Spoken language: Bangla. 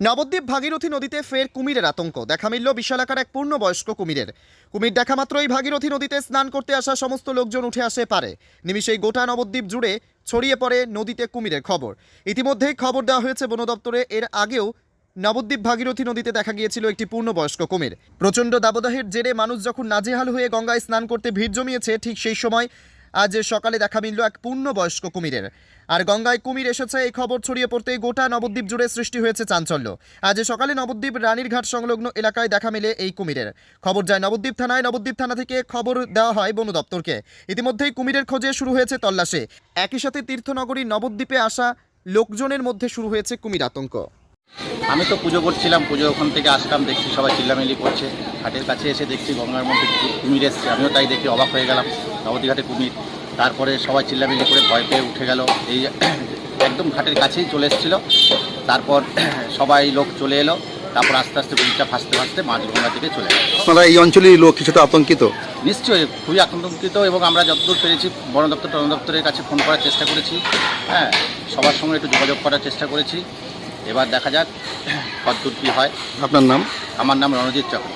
নবদ্বীপ ভাগীরথী নদীতে ফের কুমিরের আতঙ্ক। দেখা মিলল বিশালাকার এক পূর্ণবয়স্ক কুমিরের। কুমির দেখা মাত্রই ভাগীরথী নদীতে স্নান করতে আসা সমস্ত লোকজন উঠে আসে পারে। নিমিষেই গোটা নবদ্বীপ জুড়ে ছড়িয়ে পড়ে নদীতে কুমিরের খবর। ইতিমধ্যেই খবর দেওয়া হয়েছে, বন দপ্তরে এর আগেও নবদ্বীপ ভাগীরথী নদীতে দেখা গিয়েছিল একটি পূর্ণবয়স্ক কুমির। প্রচণ্ড দাবদাহের জেরে মানুষ যখন নাজেহাল হয়ে গঙ্গায় স্নান করতে ভিড় জমিয়েছে, ঠিক সেই সময় আজ সকালে দেখা মিলল এক পূর্ণবয়স্ক কুমিরের। আর গঙ্গায় কুমির এসেছে, এই খবর ছড়িয়ে পড়তে গোটা নবদ্বীপ জুড়ে সৃষ্টি হয়েছে চাঞ্চল্য। আজ সকালে নবদ্বীপ রানীরঘাট সংলগ্ন এলাকায় দেখা মেলে এই কুমিরের। খবর যায় নবদ্বীপ থানায়, নবদ্বীপ থানা থেকে খবর দেওয়া হয় বন দপ্তরকে। ইতিমধ্যেই কুমিরের খোঁজে শুরু হয়েছে তল্লাশে। একই সাথে তীর্থনগরী নবদ্বীপে আসা লোকজনের মধ্যে শুরু হয়েছে কুমির আতঙ্ক। আমি তো পুজো করছিলাম, পুজো ওখান থেকে আসলাম, দেখছি সবাই চিল্লামিল্লি করছে। ঘাটের কাছে এসে দেখছি গঙ্গার মধ্যে কুমির এসছে, আমিও তাই দেখি অবাক হয়ে গেলাম, নবদ্বীপ ঘাটে কুমির। তারপরে সবাই চিল্লামিল্লি করে ভয় পেয়ে উঠে গেল। এই একদম ঘাটের কাছেই চলে এসেছিল। তারপর সবাই লোক চলে এলো। তারপর আস্তে আস্তে কুমিরটা ভাসতে ভাসতে মাঝগঙ্গা থেকে চলে গেল। আপনারা এই অঞ্চলের লোক কিছুটা আতঙ্কিত? নিশ্চয়ই খুবই আতঙ্কিত এবং আমরা যতদূর পেরেছি বন দপ্তর বন দপ্তরের কাছে ফোন করার চেষ্টা করেছি। হ্যাঁ সবার সঙ্গে একটু যোগাযোগ করার চেষ্টা করেছি। এবার দেখা যাক কতদূর কী হয়। আপনার নাম? আমার নাম রণজিৎ চক্র।